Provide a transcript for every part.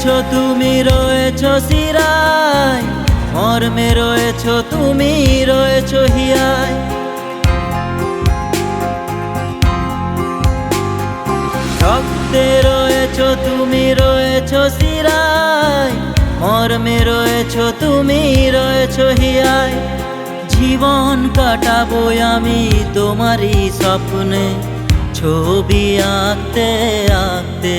রয়েছ তুমি রয়েছ সিরায় মর্মে রয়েছ তুমি রয়েছ হিয়ায়। রক্তে রয়েছ তুমি রয়েছ সিরায় মর্মে রয়েছ তুমি রয়েছ হিয়ায়। জীবন কাটাবো আমি তোমারই স্বপ্নে, ছবি আঁকতে আঁকতে।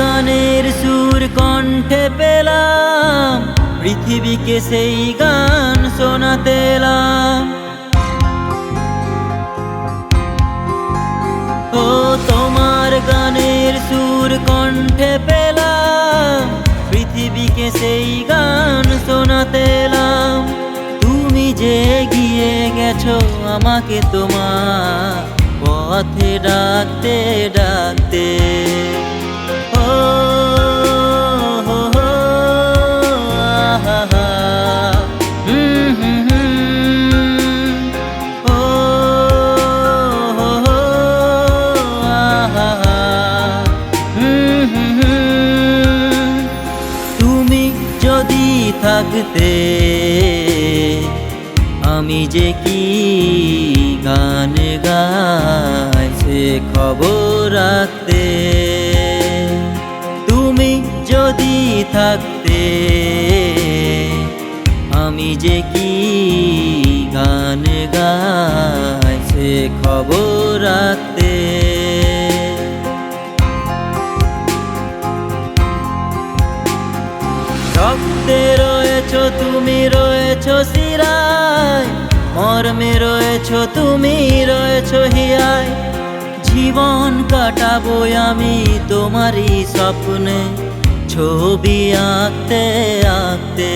গানের সুর কণ্ঠে পেলাম পৃথিবীকে সেই গান শোনাতে সুর কণ্ঠে পেলাম, পৃথিবীকে সেই গান শোনাতে তুমি যে গিয়ে গেছো আমাকে তোমার পথে ডাকতে ডাকতে থাকতে আমি যে কি গান গাই সে খবর রাখতে। তুমি যদি থাকতে, আমি যে কি গান গাই সে খবর রাখতে। রয়েছ সিরায় মর্মে রয়েছো তুমি, রয়েছো হিয়ায়। জীবন কাটাবো আমি তোমারই স্বপ্নে, ছবি আঁকতে আঁকতে।